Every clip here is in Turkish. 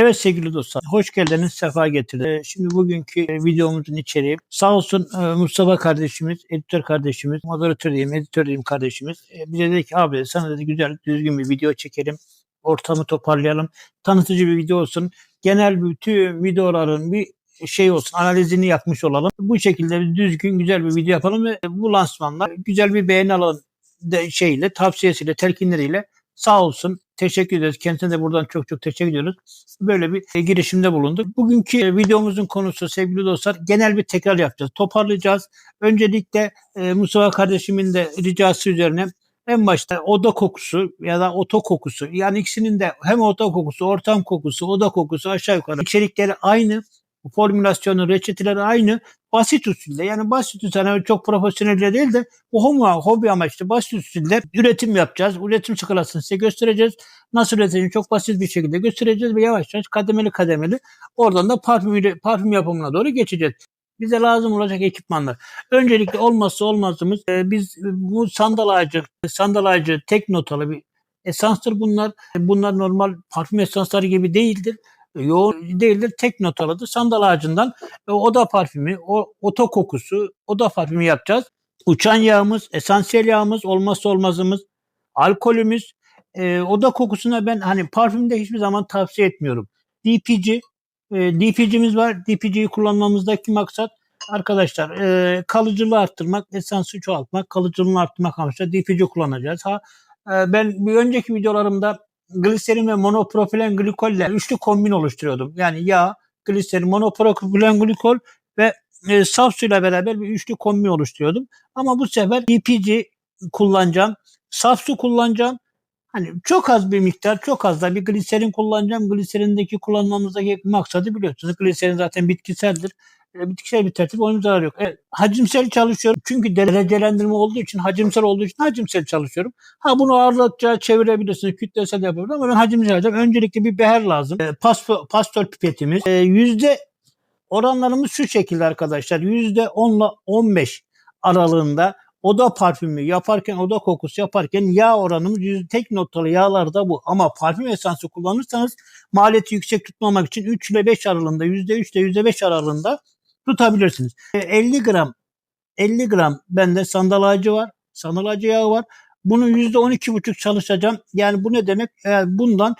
Evet sevgili dostlar, hoş geldiniz, sefa getirdiniz. Ee, Şimdi bugünkü e, videomuzun içeriği sağ olsun e, Mustafa kardeşimiz, editör kardeşimiz, moderatör diyeyim, editör diyeyim kardeşimiz. e, Bize dedi ki abi sana dedi güzel, düzgün bir video çekelim, ortamı toparlayalım, tanıtıcı bir video olsun. Genel bütün videoların bir şey olsun, analizini yapmış olalım. Bu şekilde düzgün, güzel bir video yapalım ve bu lansmanla güzel bir beğeni alalım de şeyle, tavsiyesiyle, telkinleriyle sağ olsun. Teşekkür ederiz. Kendisine de buradan çok çok teşekkür ediyoruz. Böyle bir e, girişimde bulunduk. Bugünkü e, videomuzun konusu sevgili dostlar genel bir tekrar yapacağız. Toparlayacağız. Öncelikle e, Mustafa kardeşimin de ricası üzerine en başta oda kokusu ya da oto kokusu yani ikisinin de hem oda kokusu, ortam kokusu, oda kokusu aşağı yukarı içerikleri aynı. Formülasyonu, reçeteleri aynı. Basit usulde yani basit usulde yani çok profesyonelce değil de bu hobi, hobi amaçlı basit usulde üretim yapacağız. Üretim skalasını size göstereceğiz. Nasıl üretileceğini çok basit bir şekilde göstereceğiz ve yavaş yavaş kademeli kademeli oradan da parfüm, parfüm yapımına doğru geçeceğiz. Bize lazım olacak ekipmanlar. Öncelikle olmazsa olmazımız e, biz e, bu sandal ağacı, sandal ağacı tek notalı bir esanstır bunlar. Bunlar normal parfüm esansları gibi değildir yoğun değildir. Tek notalıdır. Sandal ağacından e, oda parfümü, o, oto kokusu, oda parfümü yapacağız. Uçan yağımız, esansiyel yağımız, olmazsa olmazımız, alkolümüz. E, oda kokusuna ben hani parfümde hiçbir zaman tavsiye etmiyorum. DPG, e, DPG'miz var. DPG'yi kullanmamızdaki maksat arkadaşlar e, kalıcılığı arttırmak, esansı çoğaltmak, kalıcılığını arttırmak amaçlı DPG kullanacağız. Ha, e, ben bir önceki videolarımda gliserin ve monopropilen glikolle üçlü kombin oluşturuyordum. Yani yağ, gliserin, monopropilen glikol ve e, saf suyla beraber bir üçlü kombin oluşturuyordum. Ama bu sefer EPG kullanacağım. Saf su kullanacağım. Hani çok az bir miktar, çok az da bir gliserin kullanacağım. Gliserindeki kullanmamızdaki maksadı biliyorsunuz. Gliserin zaten bitkiseldir. E, bitkisel bir tertip onun zararı yok. Evet, hacimsel çalışıyorum. Çünkü derecelendirme olduğu için hacimsel olduğu için hacimsel çalışıyorum. Ha bunu ağırlıkça çevirebilirsiniz. Kütlesel yapabilirsiniz ama ben hacimsel alacağım. Öncelikle bir beher lazım. E, pastör, pastör pipetimiz. E, yüzde oranlarımız şu şekilde arkadaşlar. Yüzde 10 ile 15 aralığında oda parfümü yaparken, oda kokusu yaparken yağ oranımız yüzde tek noktalı yağlarda bu. Ama parfüm esansı kullanırsanız maliyeti yüksek tutmamak için 3 ile 5 aralığında, %3 ile %5 aralığında tutabilirsiniz. 50 e, gram 50 gram bende sandal ağacı var. Sandal ağacı yağı var. Bunu %12,5 çalışacağım. Yani bu ne demek? Eğer bundan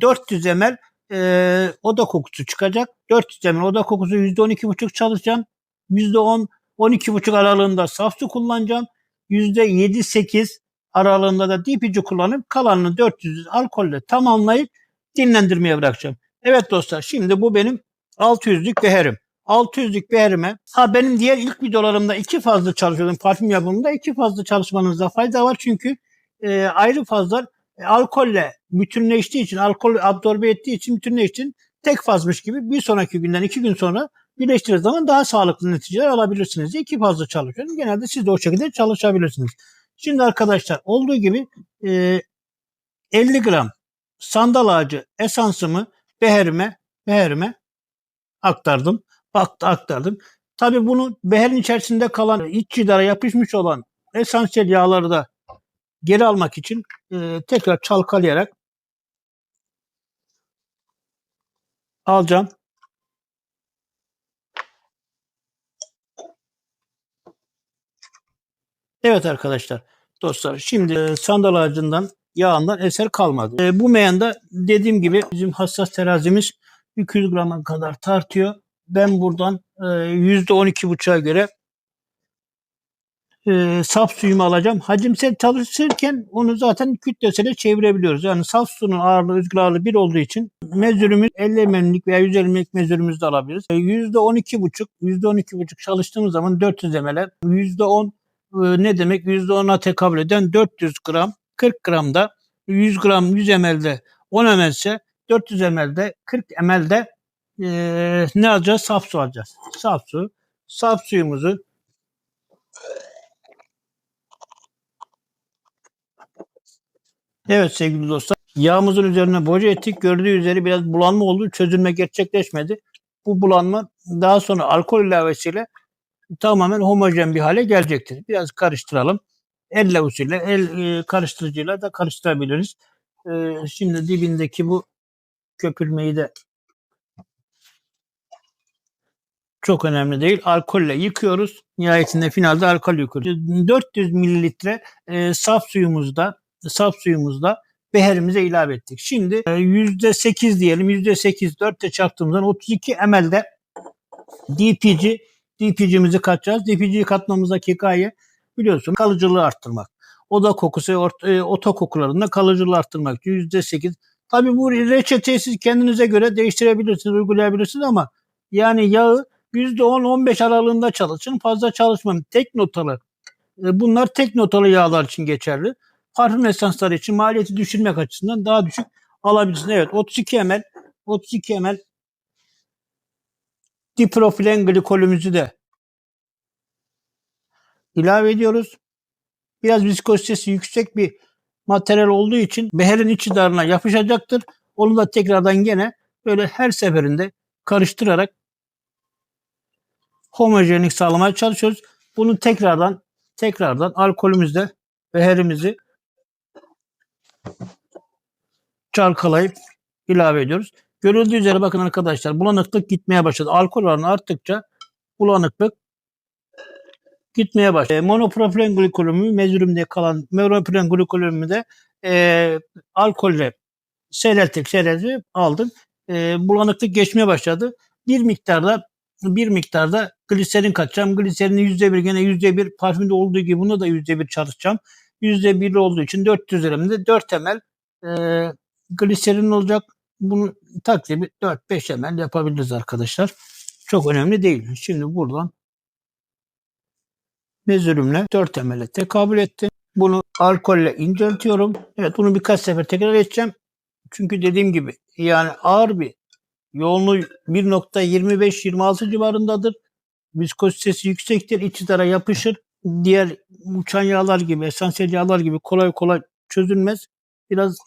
400 e, ml e, oda kokusu çıkacak. 400 ml oda kokusu %12,5 çalışacağım. %10 12,5 aralığında saf su kullanacağım. %7-8 aralığında da DPC kullanıp kalanını 400 alkolle tamamlayıp dinlendirmeye bırakacağım. Evet dostlar şimdi bu benim 600'lük beherim. 600'lük beherime ha benim diğer ilk videolarımda iki fazla çalışıyordum parfüm yapımında iki fazla çalışmanızda fayda var çünkü e, ayrı fazlar e, alkolle bütünleştiği için alkol absorbe ettiği için bütünleştiği için tek fazmış gibi bir sonraki günden iki gün sonra birleştirdiğiniz zaman daha sağlıklı neticeler alabilirsiniz. İki fazla çalışıyorum. Genelde siz de o şekilde çalışabilirsiniz. Şimdi arkadaşlar olduğu gibi e, 50 gram sandal ağacı esansımı beherime beherime aktardım. Baktı aktardım. Tabii bunu beherin içerisinde kalan iç cidara yapışmış olan esansiyel yağları da geri almak için e, tekrar çalkalayarak alacağım. Evet arkadaşlar, dostlar şimdi e, sandal ağacından yağından eser kalmadı. E, bu meyanda dediğim gibi bizim hassas terazimiz 200 grama kadar tartıyor. Ben buradan e, %12,5'a göre e, saf suyumu alacağım. Hacimsel çalışırken onu zaten kütlesine çevirebiliyoruz. Yani saf suyun ağırlığı, rüzgar ağırlığı bir olduğu için mezürümüz 50 mm'lik veya 150 mm'lik mezürümüzü de alabiliriz. E, %12,5, %12,5 çalıştığımız zaman 400 ml'e %10 e, ne demek? %10'a tekabül eden 400 gram, 40 gramda 100 gram 100 ml'de 10 ml ise 400 ml'de 40 ml'de e, ne alacağız? Saf su alacağız. Saf su. Saf suyumuzu Evet sevgili dostlar. Yağımızın üzerine boca ettik. Gördüğü üzere biraz bulanma oldu. Çözülme gerçekleşmedi. Bu bulanma daha sonra alkol ilavesiyle tamamen homojen bir hale gelecektir. Biraz karıştıralım. Elle usulü, el e, karıştırıcıyla da karıştırabiliriz. E, şimdi dibindeki bu köpürmeyi de Çok önemli değil. Alkolle yıkıyoruz. Nihayetinde finalde alkol yıkıyoruz. 400 mililitre e, saf suyumuzda saf suyumuzda beherimize ilave ettik. Şimdi e, %8 diyelim. %8 4'te çarptığımızdan 32 ml'de DPG DPG'mizi katacağız. DPG'yi katmamızdaki gaye biliyorsun kalıcılığı arttırmak. Oda kokusu, ort- e, ota kokularında kalıcılığı arttırmak. %8. Tabii bu reçeteyi siz kendinize göre değiştirebilirsiniz, uygulayabilirsiniz ama yani yağı %10-15 aralığında çalışın. Fazla çalışmayın. Tek notalı. E, Bunlar tek notalı yağlar için geçerli. Parfüm esansları için maliyeti düşürmek açısından daha düşük alabilirsiniz. Evet 32 ml 32 ml diprofilen glikolümüzü de ilave ediyoruz. Biraz viskozitesi yüksek bir materyal olduğu için beherin içi darına yapışacaktır. Onu da tekrardan gene böyle her seferinde karıştırarak homojenlik sağlamaya çalışıyoruz. Bunu tekrardan tekrardan alkolümüzde beherimizi çalkalayıp ilave ediyoruz. Görüldüğü üzere bakın arkadaşlar bulanıklık gitmeye başladı. Alkol oranı arttıkça bulanıklık gitmeye başladı. E, monopropilen glikolümü mezürümde kalan monopropilen glikolümü de e, alkolle seyrelttik seyreltip aldık. E, bulanıklık geçmeye başladı. Bir miktarda bir miktarda gliserin katacağım. Gliserinin yüzde bir gene yüzde bir parfümde olduğu gibi bunda da yüzde bir çalışacağım. Yüzde bir olduğu için 400 liramda 4 temel e, gliserin olacak. Bunu takribi 4-5 ml yapabiliriz arkadaşlar. Çok önemli değil. Şimdi buradan mezürümle 4 ml'e tekabül etti. Bunu alkolle inceltiyorum. Evet bunu birkaç sefer tekrar edeceğim. Çünkü dediğim gibi yani ağır bir yoğunluğu 1.25-26 civarındadır. Viskozitesi yüksektir. İçi dara yapışır. Diğer uçan yağlar gibi, esansiyel yağlar gibi kolay kolay çözülmez. Biraz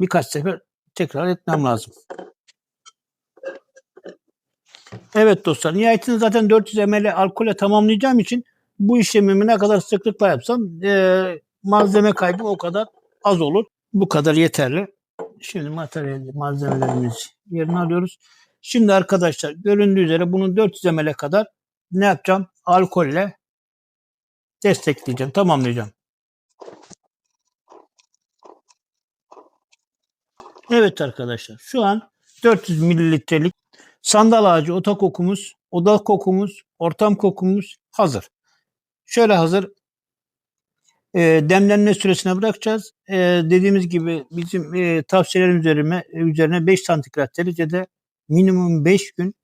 birkaç sefer tekrar etmem lazım. Evet dostlar nihayetinde zaten 400 ml alkole tamamlayacağım için bu işlemimi ne kadar sıklıkla yapsam e, malzeme kaybı o kadar az olur. Bu kadar yeterli. Şimdi materyal malzemelerimizi yerine alıyoruz. Şimdi arkadaşlar göründüğü üzere bunu 400 ml'e kadar ne yapacağım? Alkolle destekleyeceğim, tamamlayacağım. Evet arkadaşlar şu an 400 mililitrelik sandal ağacı oda kokumuz, oda kokumuz, ortam kokumuz hazır. Şöyle hazır. E, demlenme süresine bırakacağız. E, dediğimiz gibi bizim e, tavsiyelerin üzerine, üzerine 5 santigrat derecede minimum 5 gün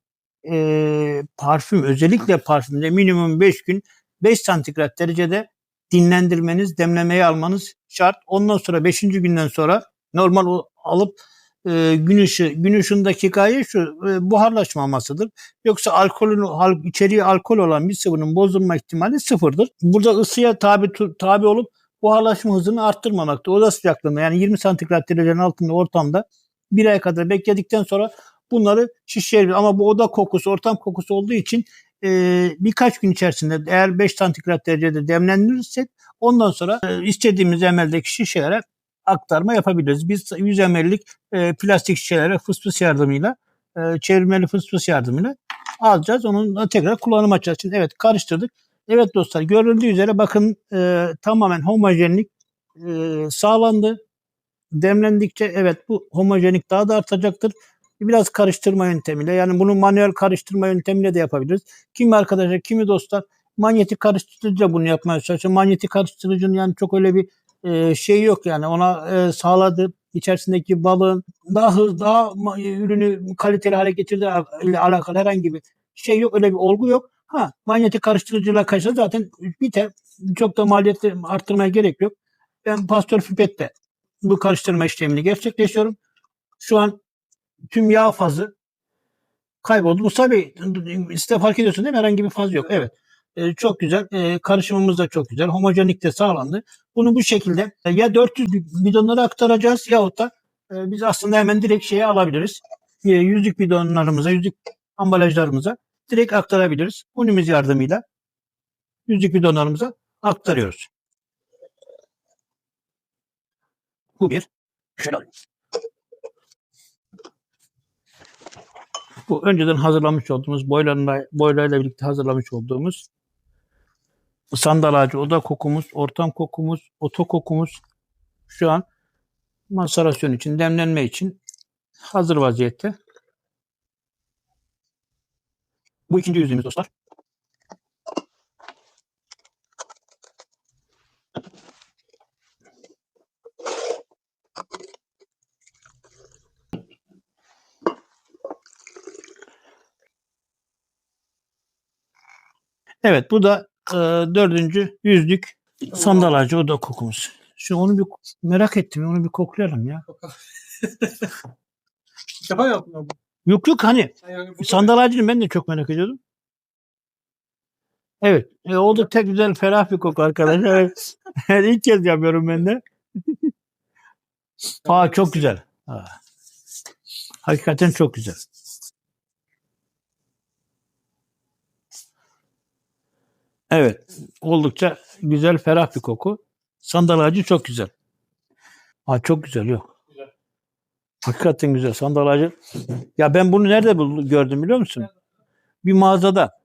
e, parfüm özellikle parfümde minimum 5 gün 5 santigrat derecede dinlendirmeniz, demlemeye almanız şart. Ondan sonra 5. günden sonra normal alıp e, gün ışığı, gün şu e, buharlaşmamasıdır. Yoksa alkolün içeriği alkol olan bir sıvının bozulma ihtimali sıfırdır. Burada ısıya tabi tabi olup buharlaşma hızını arttırmamakta. Oda sıcaklığında yani 20 santigrat derecenin altında ortamda bir ay kadar bekledikten sonra bunları şişirebilir. Ama bu oda kokusu, ortam kokusu olduğu için e, birkaç gün içerisinde eğer 5 santigrat derecede demlendirirsek ondan sonra e, istediğimiz emeldeki şişelere aktarma yapabiliriz. Biz 100 ml'lik e, plastik şişelere fıs yardımıyla e, çevirmeli fıs yardımıyla alacağız. Onun tekrar kullanım açacağız. Şimdi evet karıştırdık. Evet dostlar görüldüğü üzere bakın e, tamamen homojenlik e, sağlandı. Demlendikçe evet bu homojenlik daha da artacaktır. Biraz karıştırma yöntemiyle yani bunu manuel karıştırma yöntemiyle de yapabiliriz. Kimi arkadaşlar kimi dostlar manyetik karıştırıcıyla bunu yapmaya çalışıyor. Manyetik karıştırıcının yani çok öyle bir e, şey yok yani ona e, sağladı içerisindeki balığın daha hızlı daha ürünü kaliteli hale getirdiği ile alakalı herhangi bir şey yok öyle bir olgu yok. Ha manyetik karıştırıcıyla karşı zaten biter. Çok da maliyeti arttırmaya gerek yok. Ben pastör pipette bu karıştırma işlemini gerçekleşiyorum. Şu an tüm yağ fazı kayboldu. Mustafa Bey siz de fark ediyorsun değil mi? Herhangi bir faz yok. Evet. Ee, çok güzel. Ee, karışımımız da çok güzel. Homojenlik de sağlandı. Bunu bu şekilde e, ya 400 bidonlara aktaracağız yahut da e, biz aslında hemen direkt şeye alabiliriz. E, yüzlük bidonlarımıza, yüzlük ambalajlarımıza direkt aktarabiliriz. Unimiz yardımıyla yüzlük bidonlarımıza aktarıyoruz. Bu bir. Şöyle. Bu önceden hazırlamış olduğumuz, boylarla, boylarla birlikte hazırlamış olduğumuz sandal ağacı oda kokumuz, ortam kokumuz, oto kokumuz şu an maserasyon için, demlenme için hazır vaziyette. Bu ikinci yüzüğümüz dostlar. Evet bu da e, dördüncü yüzlük sandal ağacı oda kokumuz. Şu onu bir merak ettim. Onu bir koklayalım ya. Defa yaptın abi. Yok yok hani Yani bu- sandal ağacını ben de çok merak ediyordum. Evet. E, oldukça güzel ferah bir koku arkadaşlar. Evet. İlk kez yapıyorum ben de. Aa çok güzel. Aa. Hakikaten çok güzel. Evet. Oldukça güzel, ferah bir koku. Sandal ağacı çok güzel. Aa, çok güzel yok. Güzel. Hakikaten güzel. Sandal ağacı. Ya ben bunu nerede buldum, gördüm biliyor musun? Bir mağazada.